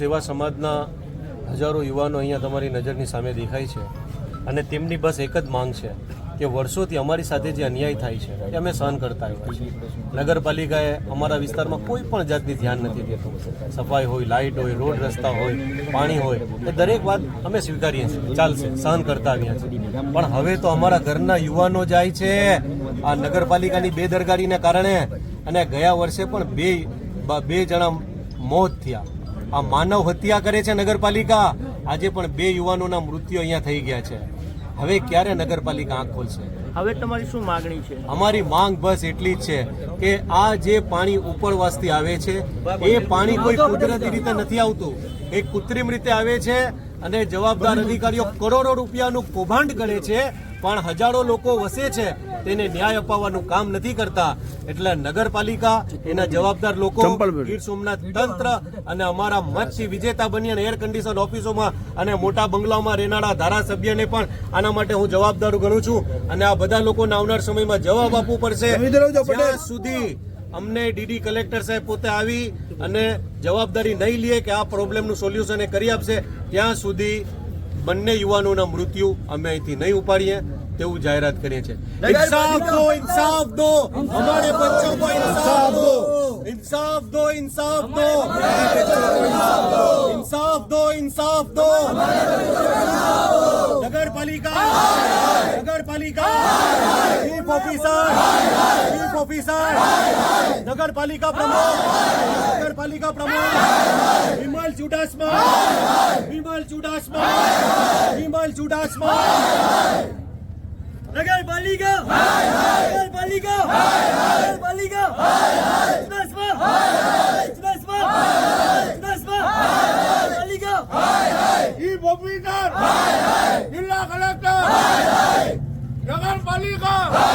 સેવા સમાજના હજારો યુવાનો અહીંયા તમારી નજરની સામે દેખાય છે. અને તેમની બસ એક જ માંગ છે કે વર્ષોથી અમારી સાથે જે અન્યાય થાય છે, એ અમે સહન કરતા આવ્યા છીએ. નગરપાલિકાએ અમારા વિસ્તારમાં કોઈ પણ જાતની ધ્યાન નથી દેતું. સફાઈ હોય, લાઇટ હોય, રોડ રસ્તા હોય, પાણી હોય, એ દરેક વાત અમે સ્વીકારીએ છીએ. ચાલશે, સહન કરતા આવ્યા છીએ. પણ હવે તો અમારા ઘરના યુવાનો જાય છે. આ નગરપાલિકાની બેદરકારીને કારણે અને ગયા વર્ષે પણ બે બે જણા મોત થયા. આ માનવ હત્યા કરે છે નગરપાલિકા. આજે પણ બે યુવાનોના મૃત્યુ અહીંયા થઈ ગયા છે. હવે ક્યારે નગરપાલિકા આંખ ખોલશે? હવે તમારી શું માંગણી છે? અમારી માંગ બસ એટલી જ છે કે આ જે પાણી ઉપરવાસથી આવે છે એ પાણી કોઈ કુદરતી રીતે નથી આવતું. એ કૃત્રિમ રીતે આવે છે અને જવાબદાર અધિકારીઓ કરોડો રૂપિયાનું કૌભાંડ કરે છે. પણ હજારો લોકો વસે છે તેને ન્યાય અપાવવાનું કામ નથી કરતા. એટલે નગરપાલિકા એના જવાબદાર લોકો ગીર સોમનાથ તંત્ર અને અમારા મતથી વિજેતા બની અને એર કન્ડિશન ઓફિસોમાં અને મોટા બંગલાઓમાં રહેનારા ધારાસભ્યને પણ આના માટે હું જવાબદાર ગણું છું. અને આ બધા લોકોને આવનાર સમયમાં જવાબ આપવું પડશે. સુધી અમને ડીડી કલેક્ટર સાહેબ પોતે આવી અને જવાબદારી નહીં લે કે આ પ્રોબ્લેમનું સોલ્યુશન એ કરી આપશે ત્યાં સુધી બંને યુવાનોના મૃત્યુ અમે અહીંથી નહીં ઉપાડીએ તેવું જાહેરાત કરીએ છીએ. ઇન્સાફ દો ઇન્સાફ દો. અમારે બચ્ચો કો ઇન્સાફ દો. ઇન્સાફ દો ઇન્સાફ દો. ઇન્સાફ દો ઇન્સાફ દો. નગરપાલિકા નગરપાલિકા. ચીફ ઓફિસર ચીફ ઓફિસર નગરપાલિકા પ્રમુખ નગરપાલિકા પ્રમુખ. વિમલ ચુડાસમા વિમલ ચુડાસમા વિમલ ચુડાસમા નગરપાલિકા નગરપાલિકા નગરપાલિકા ચુડાસમા ચુડાસમા ચુડાસમા નગરપાલિકા ચીફ ઓફિસર જિલ્લા કલેક્ટર નગરપાલિકા